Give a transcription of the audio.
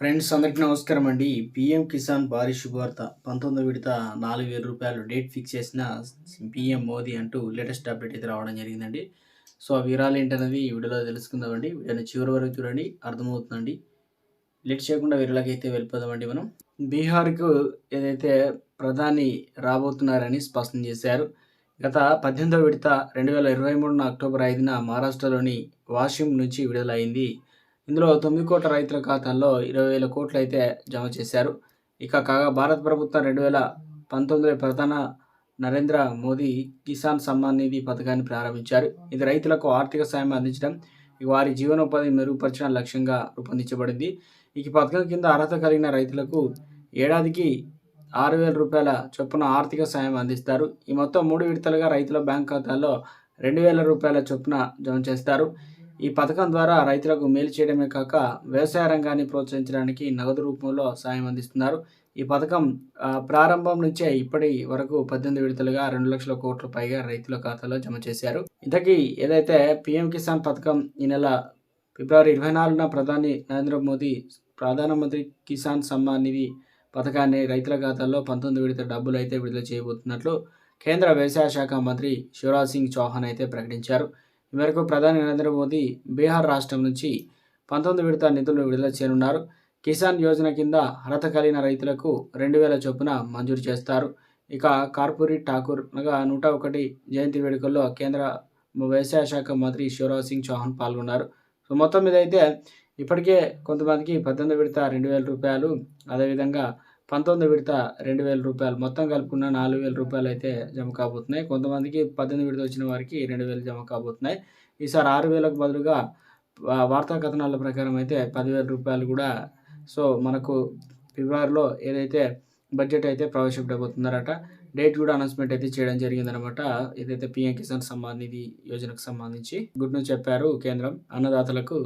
Friends అందరికీ నమస్కారం అండి. పిఎం కిసాన్ భారీ శుభవార్త. పంతొమ్మిది విడత నాలుగు వేల రూపాయలు డేట్ ఫిక్స్ చేసిన పిఎం మోదీ అంటూ లేటెస్ట్ అప్డేట్ అయితే రావడం జరిగిందండి. సో ఆ వివరాలు ఏంటనేది ఈ వీడియోలో తెలుసుకుందామండి. వీడియోని చివరి వరకు చూడండి అర్థమవుతుందండి. లేట్ చేయకుండా వీరిలోకి వెళ్ళిపోదామండి మనం. బీహార్కు ఏదైతే ప్రధాని రాబోతున్నారని స్పష్టం చేశారు గత పద్దెనిమిదవ విడత రెండు వేల ఇరవై మూడున అక్టోబర్ ఐదున మహారాష్ట్రలోని వాషిం నుంచి విడుదలైంది ఇందులో తొమ్మిది కోట్ల రైతుల ఖాతాల్లో ఇరవై వేల కోట్లు అయితే జమ చేశారు. ఇక కాగా భారత ప్రభుత్వం రెండు వేల పంతొమ్మిది ప్రధాన నరేంద్ర మోదీ కిసాన్ సమ్మాన్ నిధి పథకాన్ని ప్రారంభించారు. ఇది రైతులకు ఆర్థిక సాయం అందించడం వారి జీవనోపాధి మెరుగుపరచడం లక్ష్యంగా రూపొందించబడింది. ఈ పథకం కింద అర్హత కలిగిన రైతులకు ఏడాదికి ఆరు వేల రూపాయల చొప్పున ఆర్థిక సాయం అందిస్తారు. ఈ మొత్తం మూడు విడతలుగా రైతుల బ్యాంక్ ఖాతాల్లో రెండు వేల రూపాయల చొప్పున జమ చేస్తారు. ఈ పథకం ద్వారా రైతులకు మేలు చేయడమే కాక వ్యవసాయ రంగాన్ని ప్రోత్సహించడానికి నగదు రూపంలో సాయం అందిస్తున్నారు. ఈ పథకం ప్రారంభం నుంచే ఇప్పటి వరకు పద్దెనిమిది విడతలుగా రెండు లక్షల కోట్ల పైగా రైతుల ఖాతాలో జమ చేశారు. ఇంతకీ ఏదైతే పిఎం కిసాన్ పథకం ఈ నెల ఫిబ్రవరి ఇరవై నాలుగున ప్రధాని నరేంద్ర మోదీ ప్రధానమంత్రి కిసాన్ సమ్మాన్ నిధి పథకాన్ని రైతుల ఖాతాల్లో పంతొమ్మిది విడత డబ్బులు అయితే విడుదల చేయబోతున్నట్లు కేంద్ర వ్యవసాయ శాఖ మంత్రి శివరాజ్ సింగ్ చౌహాన్ అయితే ప్రకటించారు. మేరకు ప్రధాని నరేంద్ర మోదీ బీహార్ రాష్ట్రం నుంచి పంతొమ్మిది విడత నిధులు విడుదల చేయనున్నారు. కిసాన్ యోజన కింద అర్హత కలిగిన రైతులకు రెండు వేల చొప్పున మంజూరు చేస్తారు. ఇక కార్పొరేట్ ఠాకూర్ అనగా నూట ఒకటి జయంతి వేడుకల్లో కేంద్ర వ్యవసాయ శాఖ మంత్రి శివరాజ్ సింగ్ చౌహాన్ పాల్గొన్నారు. సో మొత్తం మీద అయితే ఇప్పటికే కొంతమందికి పద్దెనిమిది విడత రెండు వేల రూపాయలు అదేవిధంగా పంతొమ్మిది విడత రెండు వేల రూపాయలు. మొత్తం కలుపుకున్న నాలుగు వేల రూపాయలు అయితే జమ కాబోతున్నాయి. కొంతమందికి పద్దెనిమిది విడత వచ్చిన వారికి రెండు వేలు జమ కాబోతున్నాయి. ఈసారి ఆరు వేలకు బదులుగా వార్తా కథనాల ప్రకారం అయితే పదివేల రూపాయలు కూడా. సో మనకు ఫిబ్రవరిలో ఏదైతే బడ్జెట్ అయితే ప్రవేశపెట్టబోతున్నారట డేట్ కూడా అనౌన్స్మెంట్ అయితే చేయడం జరిగిందనమాట. ఏదైతే పిఎం కిసాన్ సమ్మాన్ నిధి యోజనకు సంబంధించి గుడ్ న్యూస్ చెప్పారు కేంద్రం అన్నదాతలకు.